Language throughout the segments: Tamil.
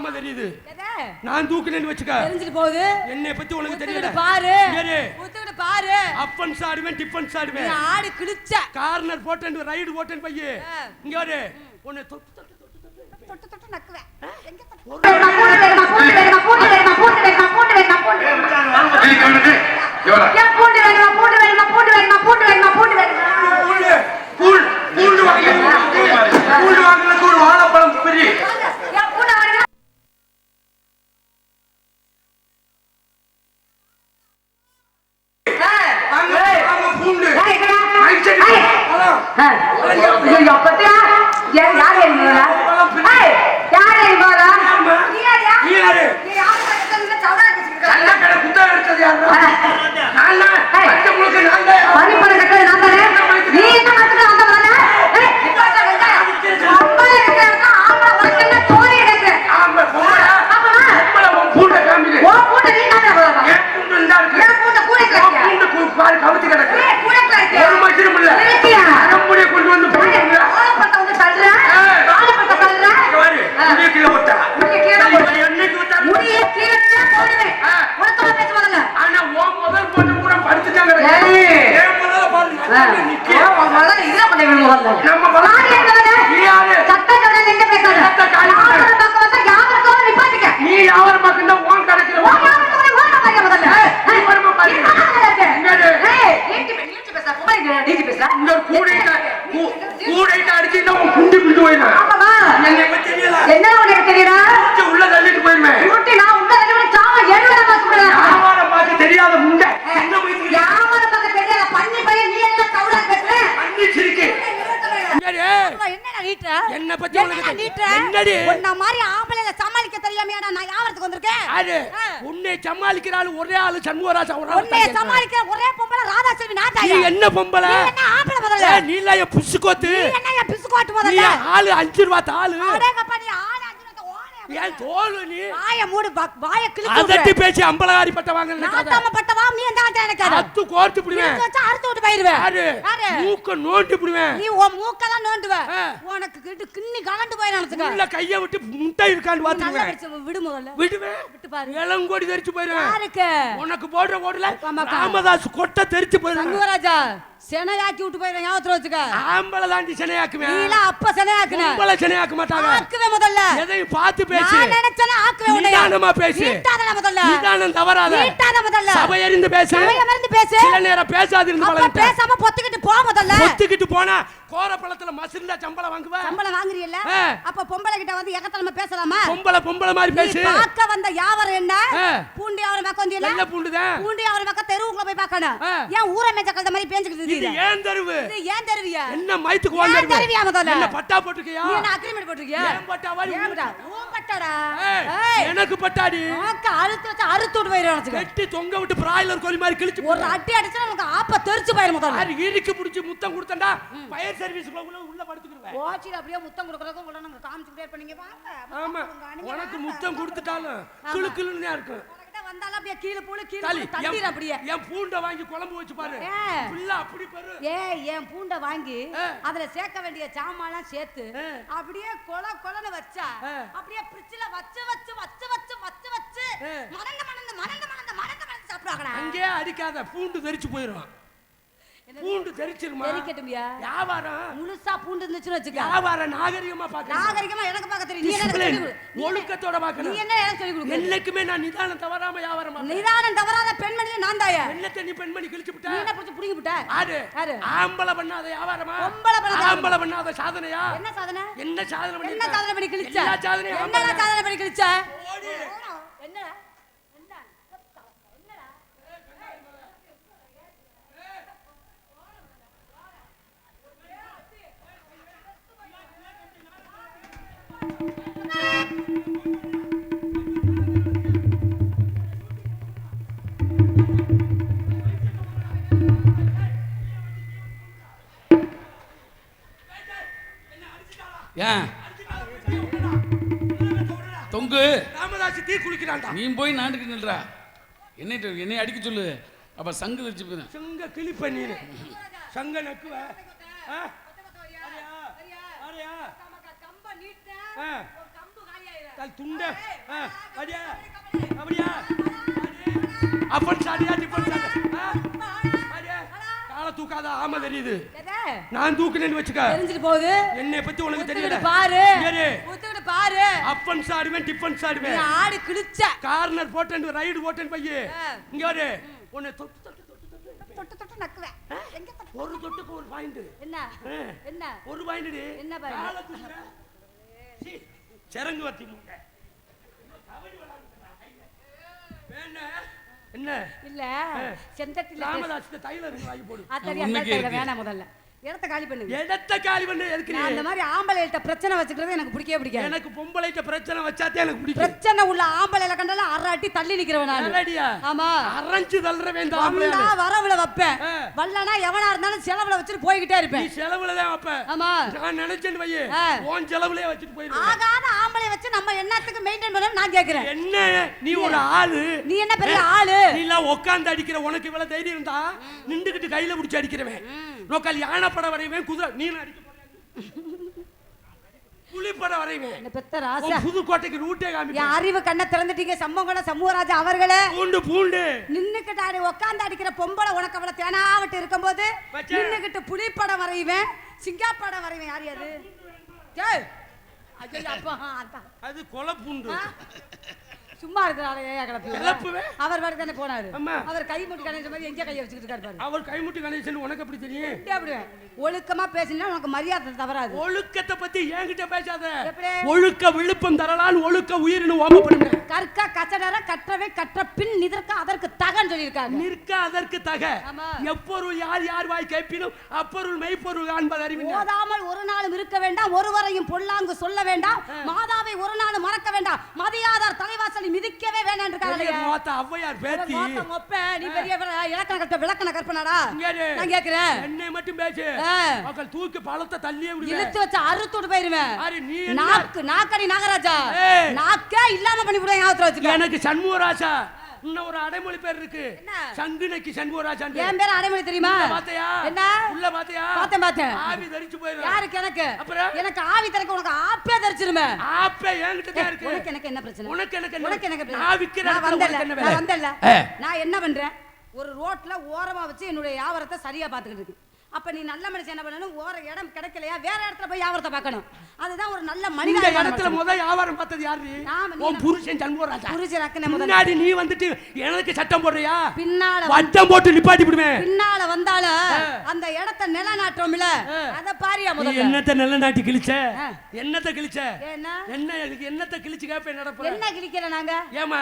தூக்காம தெரியுது? நான் தூக்குனேன்னு வச்சுக்க தெரிஞ்சுட்டு போகுது என்னை பத்தி உனக்கு தெரியல பாரு ஏறு. ஒத்துக்கிட்டு பாரு அப்பன்ஸ் ஆடுவேன் டிஃபன்ஸ் நீ ஆடுவேன் ஆடு கிழிச்ச கார்னர் போட்டேன் ரைடு போட்டேன் பையே. இங்க வரு உன்னை தொட்டு தொட்டு தொட்டு தொட்டு தொட்டு தொட்டு நக்குவேன் கூழ் வாங்கி, கூழ் வாங்கல, கூழ் வாழைப்பழம் பிரி. வாங்க, வாங்க, பூண்டு. மைக் செட் பழம். நீ யாரு? நல்ல கடை குத்தா எடுத்தது யாருடா? நான் தான். பச்சை முழுக்க நான் தான். ஆமா, பொம்பளை. பொம்பளை, உன் பூண்டை காமிடு. என் பூண்டு இந்தா இருக்கு. உன் பூண்டு கு- பாரு, கவுத்து கிடக்கு. ஒரு மனுஷனும் இல்ல. அரைமுடியை கொண்டு வந்து போடுறீங்க. இங்க பாரு, முடிய கீழே போட்டா. இவன் என்னைக்கு விட்டா- ஆனா உன் முதல் பொண்ணு பூரா படுத்துட்டாங்க கிடக்கு. ஏய். என் முதல்ல பாரு, நான் நிக்க. நம்ம முதல்ல- நீ யாரு? நீ யாவரம் பார்க்கண்டா உன் கணக்குல உன் நீ வருமா பாரு. இந்த கூடையிட்ட கூ- கூடையிட்ட அடிச்சுன்னா உன் குண்டி பிடிச்சு போயிடுவேன். என்னை பத்தி தெரியல. என்ன உனக்கு தெரியுதா பிடிச்சு உள்ள தள்ளிட்டு போயிடுவேன். உருட்டி நான் உங்க ரெண்டு பேரும் சாவ ஏழு சொல்றேன் வியாபாரம் பார்க்க தெரியாத முண்டை. என்ன போயிட்டு யாவர பக்கம் தெரியல பண்ணி பையன் நீ என்ன தவறா பேசுற அண்ணி சிரிக்கு. என்னடா நீட்ற என்னை பத்தி என்னடா உனக்கு நீட்ற என்னடி? உன்ன மாதிரி ஆம்பளைல சமாளிக்க தெரியாமையாடா நான் யாவரத்துக்கு வந்திருக்கேன்? ஆ. உன்னை சமாளிக்கிற ஆளு ஒரே ஆளு சண்முகராஜா ஒரு ஆளு உன்னை. சமாளிக்கிற ஒரே பொம்பளை ராதாசெல்வி நான் நீ என்ன பொம்பளை? நீ என்ன ஆம்பளை முதல்ல? நீ இல்ல என் புசுக்கோத்து. நீ என்ன நீ ஆளு அஞ்சு ரூபா தாளு. அடேங்கப்பா நீ ஆளு ஓனே ஏன் தோல் நீ? வாய மூடு வாய கிழிச்சு அதட்டி. பேசி அம்பலகாரி பட்ட வாங்க நாத்தாம பட்டவா நீ எந்த ஆட்டா எனக்கு? அது? அத்து கோர்த்து பிடிவேன். வச்சா அறுத்து விட்டு போயிருவேன் யாரு? மூக்க நோண்டி பிடிவேன். நீ உன் மூக்கதான் நோண்டுவ. ஆ. உனக்கு கிட்டு கிண்ணி கலண்டு போய் நினைச்சுக்க உள்ள கைய விட்டு முட்டை இருக்கான்னு பாத்துக்குவேன் விடு முதல்ல. விடுவேன். விட்டு பாரு. இளங்கோடி தெரிச்சு போயிருவேன் யாருக்கு? உனக்கு போடுற ஓடுல. ராமதாஸ் கொட்டை தெரிச்சு போயிருவேன் சண்முகராஜா. செனையாக்கி விட்டு போயிருவேன் ஞாபகத்துல வச்சுக்க. ஆம்பளை தாண்டி சினையாக்குவேன் நீலாம் அப்ப செனையாக்குன. பொம்பளை சினையாக்க மாட்டாங்க. ஆக்குவே முதல்ல. எதையும் பார்த்து பேசு. நான் நினைச்சேன்னா ஆக்குவே உன்னைய. நிதானமா பேசு. நீட்டாதடா முதல்ல. நிதானம் தவறாத. நீட்டாத முதல்ல. சபை அறிந்து பேசு. சமய மறந்து பேசு சில நேரம் பேசாது இருந்து அப்ப பழகிட்ட. பேசாம பொத்துக்கிட்டு போ முதல்ல. ஒத்துக்கிட்டு போனா கோர பழத்துல மசிருந்தா சம்பளம் வாங்குவ. சம்பளம் வாங்குறீல்ல. அப்ப பொம்பளை கிட்ட வந்து எகத்தலமா பேசலாமா? பொம்பளை பொம்பளை மாதிரி பேசு. பார்க்க வந்த யாவரம் என்ன. பூண்டி அவரை பக்கம் வந்தீல வெள்ள பூண்டுதான் பூண்டி அவரை பக்கம் தெருவுக்குள்ள போய் பார்க்கணும். ஏன் ஊரை மேய்ச்ச கழுத மாதிரி பேஞ்சுக்கிட்டு இது இருக்கீங்க? ஏன் தருவு? இது ஏன் தருவியா? என்ன மயத்துக்கு ஏன் ஓன் தருவியா முதல்ல? என்ன பட்டா போட்டுக்கியா நீ என்ன அக்ரிமெண்ட் போட்டிருக்கியா? ஏன் பட்டாவா நீ ஏன் பட்டா? உன் பட்டாடா? எனக்கு பட்டாடி. அறுத்து வச்சு அறுத்து விட்டு போயிரு உனக்கு. வெட்டி தொங்க விட்டு பிராய்லர் கோழி மாதிரி கிழிச்சு ஒரு அடி அடிச்சா உனக்கு ஆப்ப தெரிச்சு போயிரு முதல்ல. யாரு ஈரிக்கு புடிச்சு முத்தம் கொடுத்தண்டா ஃபயர் சர்வீஸ் உள்ள படுத்துக்கிடுவேன் ஓச்சில அப்படியே முத்தம் கொடுக்கறதுக்கு உள்ள நாங்க காமிச்சு கிட்டே பண்ணீங்க வாங்க ஆமா உனக்கு. முத்தம் கொடுத்துட்டாலும் கிளு கிளுன்னு தான் இருக்கும். வந்தாலும் அப்படியே கீழே போடு கீழே தண்ணீர் அப்படியே என் பூண்டை வாங்கி குழம்பு வச்சு பாரு. ஃபுல்லா அப்படி பாரு ஏய் என் பூண்டை வாங்கி. அதுல சேர்க்க வேண்டிய சாமான்லாம் சேர்த்து. அப்படியே கொல கொலன்னு வச்சா. அப்படியே பிரிட்ஜ்ல வச்சு வச்சு வச்சு வச்சு வச்சு வச்சு ஆ. மணந்து மணந்து மணந்து மணந்து மணந்து மணந்து சாப்பிடுவாங்கடா அங்கேயே அடிக்காத பூண்டு தெரிச்சு போயிடும் தெரிச்சிருமா? தெரிக்கட்டுமியா. வியாபாரம். முழுசா பூண்டு இருந்துச்சுன்னு வச்சுக்க. வியாபாரம் நாகரிகமா பாக்கணும் நாகரிகமா எனக்கு பார்க்க தெரியும். நீ என்ன. நீ என்ன- ஒழுக்கத்தோட நீ என்ன எனக்கு கொடுக்க என்னைக்குமே நான் நிதானம் தவறாம வியாபாரம். நிதானம் தவறாத பெண்மணியே நான் தாயா. வெள்ளத்தை நீ பெண்மணி கிழிச்சு விட்ட? என்ன பிடிச்சி புடிங்கி விட்ட? ஆடு யாரு? ஆம்பளை பண்ணாத வியாபாரமா? பொம்பளை பண்ணாத ஆம்பளை பண்ணாத சாதனையா? என்ன சாதனை? என்ன சாதனை பண்ணி என்ன சாதனை பண்ணி கிழிச்ச? என்ன. சாதனை பண்ணி கிழிச்ச? தொங்கு ராமதாஸ் தீ குளிக்கிறான்டா நீ போய் நாட்டுக்கு நில்றா. என்னை என்னை அடிக்க சொல்லு. அப்ப சங்கு வச்சு போயிடும் சங்க கிளிப்ப நீ சங்க நக்குவ. துண்ட. அப்படியா அப்படியா? அப்பன் சாடியா டிப்பன் சாடியா அப்படியா காலை தூக்காத ஆமா தெரியுது. எதை? நான் தூக்குனேன்னு வச்சுக்க. தெரிஞ்சுட்டு போகுது. என்னை பத்தி உனக்கு தெரியல பாரு. பாரு. அப்பன் சாடுவேன் டிப்பன் நீ சாடுவேன் ஆடு கிழிச்ச. கார்னர் போட்டேன் ரைடு போட்டேன் பைய. இங்க வரு உன்னை தொட்டு தொட்டு தொட்டு தொட்டு தொட்டு தொட்டு. நக்குவேன். எங்க தொட்டு? ஒரு தொட்டுக்கு ஒரு பாயிண்ட் என்ன. என்ன? ஒரு பாயிண்ட் என்ன point? காலை தூக்குற. சீ, சிறங்கு வத்தி முட்டை? என்ன? இல்ல. செந்தட்டில ராமதாஸ் தைல இருக்கு வாங்கி போடு. வேணாம் முதல்ல. இடத்த காலி பண்ணுங்க இடத்த காலி பண்ண எதுக்கு அந்த? மாதிரி ஆம்பளைகிட்ட பிரச்சனை வச்சுக்கிறது எனக்கு பிடிக்கவே பிடிக்காது. எனக்கு பொம்பளைட்ட பிரச்சனை வச்சாத்தே எனக்கு பிடிக்கும். பிரச்சனை உள்ள ஆம்பளைல கண்டாலும் அரை அடி தள்ளி நிக்கிறவன்? ஆமா. அரைஞ்சு தள்ளுற வேண்டாம் வந்தா ஆம்பளையாளு. வரவுல வைப்பேன். வல்லனா எவனா இருந்தாலும் செலவுல வச்சுட்டு போய்கிட்டே இருப்பேன். செலவுல தான் வைப்ப. ஆமா. நான் வையே ஆ. உன் செலவுலயே வச்சுட்டு போயிருவேன். ஆகாத ஆம்பளை நம்ம என்னத்துக்கு மெயின்டைன் பண்ணணும் நான் கேக்குறேன். என்ன? நீ ஒரு ஆளு. நீ என்ன பெரிய ஆளு? நீ எல்லாம் உட்கார்ந்து அடிக்கிற உனக்கு இவ்வளவு தைரியம் இருந்தா நின்றுகிட்டு கையில பிடிச்சி அடிக்கிறவன். நோக்கால் யானை படம் வரைவேன் குதிரை. நீ அடிக்க போறியா? புலி படம் வரைவேன் பெத்த ராசா? புதுக்கோட்டைக்கு ரூட்டே காமி அறிவு கண்ணை திறந்துட்டீங்க சம்பவங்கள சமூகராஜா அவர்களே. பூண்டு பூண்டு. நின்னுக்கிட்டு அடி உட்காந்து அடிக்கிற பொம்பளை உனக்கு அவ்வளவு தேனாவிட்டு இருக்கும்போது. நின்னுக்கிட்டு புலிப்படம் வரைவேன் சிங்காப்படம் வரைவேன். யார் அது? அது கொலை பூண்டு ஆ? சும்மா இருக்கிறாளே கிளப்பி கிளப்புவேன். அவர் பாட்டு தானே போனாரு. அவர் கை முட்டி கணேச மாதிரி எங்கே கையை வச்சுக்கிட்டு இருக்காரு அவர் கைமுட்டி கணேசன் உனக்கு எப்படி தெரியும்? அப்படி? ஒழுக்கமா பேசினா உனக்கு மரியாதை தவறாது. ஒழுக்கத்தை பத்தி என்கிட்ட பேசாத? ஒழுக்க விழுப்பம் தரலால் ஒழுக்க உயிரினு ஓம பண்ணுங்க கற்க கச்சடர கற்றவை கற்ற பின் நிதற்க அதற்கு தகன்னு சொல்லியிருக்காங்க. நிற்க அதற்கு தக. ஆமா. எப்பொருள் யார் யார் வாய் கேட்பினும் அப்பொருள் மெய்ப்பொருள் காண்பது அறிவின ஓதாமல் ஒரு நாளும் இருக்க வேண்டாம் ஒருவரையும் பொல்லாங்கு சொல்ல வேண்டாம் மாதாவை ஒரு நாளும் மறக்க வேண்டாம் தலைவாசலை மிதிக்கவே வேண்டாம் பெரிய மோத்த பேத்தி. நீ பெரிய இலக்கண கற்ப விளக்கண கற்பனாடா. நான் கேக்குறேன் என்னை மட்டும் பேசு. மக்கள் தூக்கி பழத்தை தள்ளியே விடுவேன். இழுத்து வச்சு அறுத்துட்டு போயிருவேன். யாரு நீ? நாக்கு நாக்கடி நாகராஜா. நாக்கே இல்லாம பண்ணி விடுவேன் ஞாபகத்துல வச்சுக்க. எனக்கு சண்முகராஜா. இன்னும் ஒரு அடைமொழி பேர் இருக்கு? சங்குனைக்கு சண்முகராஜா என் பேர் அடைமொழி தெரியுமா? பாத்தையா? என்ன? உள்ள பாத்தையா? பார்த்தேன் பார்த்தேன் ஆவி தரிச்சு போயிரு யாருக்கு எனக்கு? அப்புறம்? எனக்கு ஆவி திறக்க உனக்கு ஆப்பே தரிச்சிருமே ஆப்பே என்கிட்ட தான் இருக்கு. உனக்கு எனக்கு என்ன பிரச்சனை? உனக்கு எனக்கு? உனக்கு எனக்கு பிரச்சனை? நான் விக்கிற நான் என்ன நான். ஏ. நான் என்ன பண்றேன்? ஒரு ரோட்ல ஓரமா வச்சு என்னுடைய வியாபாரத்தை சரியா பாத்துக்கிட்டு இருக்கு அப்ப நீ நல்ல மனுஷன் என்ன பண்ணணும்? ஓர இடம் கிடைக்கலையா? வேற இடத்துல போய் வியாபாரத்தை பார்க்கணும். அதுதான் ஒரு நல்ல மனித இடத்துல முத வியாபாரம் பார்த்தது யாரு? உன் புருஷன் சண்முகராஜா. முதல்ல. முன்னாடி நீ வந்துட்டு எனக்கு சட்டம் போடுறியா? பின்னால வட்டம் போட்டு நிப்பாட்டி விடுவேன். பின்னால வந்தாலும் அந்த இடத்த நிலநாட்டோம்ல அத பாரியா முதல்ல. என்னத்த நல்ல நாட்டி கிழிச்ச. என்னத்த கிழிச்ச? என்ன என்ன எனக்கு என்னத்த கிழிச்சு கேப்ப நடப்புற என்ன கிழிக்கிற நாங்க? ஏமா.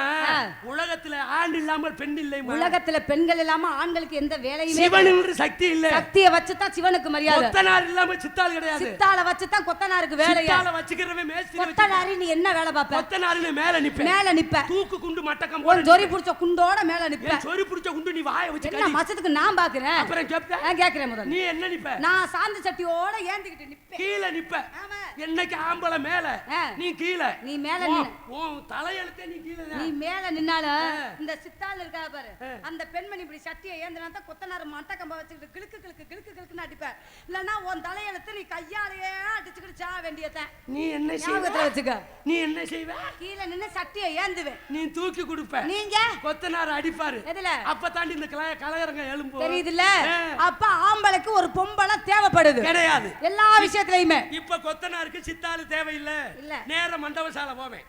உலகத்துல ஆண் இல்லாமல் பெண் இல்லை உலகத்துல பெண்கள் இல்லாம ஆண்களுக்கு எந்த வேலையுமே சிவன் என்று சக்தி இல்ல. சக்தியை வச்சுதான் சிவனுக்கு மரியாதை. கொத்தனார் இல்லாம சித்தாள் கிடையாது. சித்தால வச்சுதான் கொத்தனாருக்கு வேலையா. சித்தால வச்சுக்கிறவன் மேஸ்திரி வச்சு கொத்தனாரி நீ என்ன வேலை பாப்ப கொத்தனாருன்னு மேல நிப்பேன் மேல நிப்ப. தூக்கு குண்டு மட்டக்கம் ஒரு ஜொரி புடிச்ச குண்டோட மேல நிப்ப. சொறி புடிச்ச குண்டு நீ வாயை வச்சு என்ன மச்சத்துக்கு நான் பாக்குறேன் அப்புறம் கேப்ப. நான் கேக்குறேன் முதல்ல. நீ என்ன நிப்ப? நான் சாந்து சட்டியோட ஏந்திக்கிட்டு நிப்பேன். கீழே நிப்ப. ஆமா. என்னைக்கு ஆம்பளை மேல. நீ கீழே. நீ மேல உன்- தலையெழுத்தே நீ கீழே நீ மேல நின்னாலும் ஆ. இந்த சித்தாள் இருக்கா பாரு. அந்த பெண்மணி இப்படி சட்டியை ஏந்தினா தான் கொத்தனார் மட்ட கம்ப வச்சுக்கிட்டு கிளுக்கு கிளுக்கு கிளுக்கு கிளுக்குன்னு அடிப்ப இல்லன்னா உன் தலையெழுத்து நீ கையாலேயே அடிச்சுக்கிட்டு சா வேண்டியதான் நீ என்ன ஞாபகத்துல செய்வ வச்சுக்க. நீ என்ன செய்வ? கீழே நின்னு சட்டியை ஏந்துவேன். நீ தூக்கி கொடுப்ப. நீங்க? கொத்தனார் அடிப்பாரு. எதுல? அப்ப தாண்டி இந்த கல கலகரங்க எழும்பு தெரியுதுல்ல. அப்ப ஆம்பளைக்கு ஒரு பொம்பளை தேவைப்படுது. கிடையாது. எல்லா விஷயத்துலயுமே. இப்ப கொத்தனாருக்கு சித்தாளு தேவையில்லை இல்ல. நேர மண்டபசாலை போவேன்